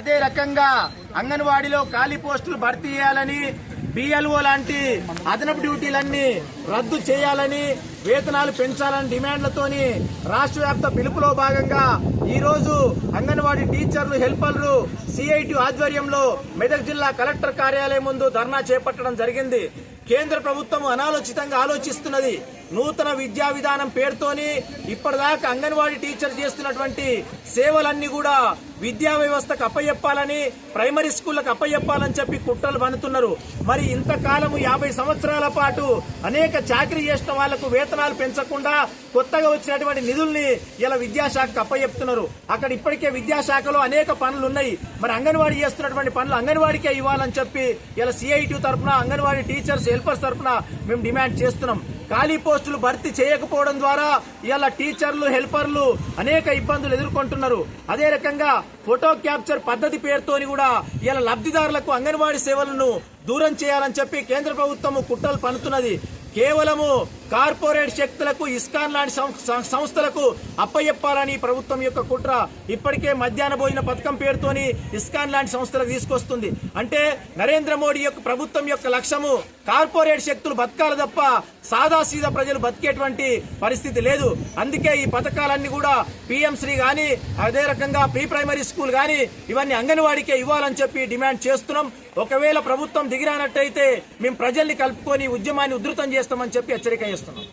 అదే రకంగా అంగన్వాడీలో ఖాళీ పోస్టులు భర్తీ చేయాలని బిఎల్ఓ లాంటి అదనపు డ్యూటీలన్నీ రద్దు చేయాలని వేతనాలు పెంచాలని డిమాండ్లతోని రాష్ట్ర వ్యాప్త పిలుపులో భాగంగా ఈ రోజు అంగన్వాడీ టీచర్లు హెల్పర్లు సిఐటి ఆధ్వర్యంలో మెదక్ జిల్లా కలెక్టర్ కార్యాలయం ముందు ధర్నా చేపట్టడం జరిగింది. కేంద్ర ప్రభుత్వం అనాలోచితంగా ఆలోచిస్తున్నది. నూతన విద్యా విధానం పేరుతోని ఇప్పటిదాకా అంగన్వాడీ టీచర్ చేస్తున్నటువంటి సేవలన్నీ కూడా విద్యా వ్యవస్థకు అప్పచెప్పాలని ప్రైమరీ స్కూళ్ళకు అప్పచెప్పాలని చెప్పి కుట్రలు పనుతున్నారు మరి ఇంతకాలము యాభై సంవత్సరాల పాటు అనేక చాకరీ చేసిన వాళ్ళకు వేతనాలు పెంచకుండా కొత్తగా వచ్చినటువంటి నిధుల్ని ఇలా విద్యాశాఖకు అప్పచెప్తున్నారు అక్కడ ఇప్పటికే విద్యాశాఖలో అనేక పనులు ఉన్నాయి మరి అంగన్వాడీ చేస్తున్నటువంటి పనులు అంగన్వాడికే ఇవ్వాలని చెప్పి ఇలా సిఐటి తరఫున అంగన్వాడీ టీచర్స్ హెల్పర్స్ తరఫున మేము డిమాండ్ చేస్తున్నాం. ఖాళీ పోస్టులు భర్తీ చేయకపోవడం ద్వారా ఇవాళ టీచర్లు హెల్పర్లు అనేక ఇబ్బందులు ఎదుర్కొంటున్నారు. అదే రకంగా ఫోటో క్యాప్చర్ పద్ధతి పేరుతోని కూడా ఇలా లబ్ధిదారులకు అంగన్వాడీ సేవలను దూరం చేయాలని చెప్పి కేంద్ర ప్రభుత్వం కుట్రలు పనుతున్నది కేవలము కార్పొరేట్ శక్తులకు ఇస్కాన్ లాంటి సం- సంస్థలకు అప్పచెప్పాలని ప్రభుత్వం యొక్క కుట్ర ఇప్పటికే మధ్యాహ్న భోజన పథకం పేరుతోని ఇస్కాన్ లాంటి సంస్థలకు తీసుకొస్తుంది. అంటే నరేంద్ర మోడీ యొక్క ప్రభుత్వం యొక్క లక్ష్యము కార్పొరేట్ శక్తులు బతకాలి తప్ప సాదాసీదా ప్రజలు బతికేటువంటి పరిస్థితి లేదు. అందుకే ఈ పథకాలన్నీ కూడా పిఎం శ్రీ గాని అదే రకంగా ప్రీ ప్రైమరీ స్కూల్ గాని ఇవన్నీ అంగన్వాడికే ఇవ్వాలని చెప్పి డిమాండ్ చేస్తున్నాం. ఒకవేళ ప్రభుత్వం దిగిరానట్టయితే మేము ప్రజల్ని కలుపుకొని ఉద్యమాన్ని ఉధృతం చేస్తామని చెప్పి హెచ్చరిక చేస్తున్నాం.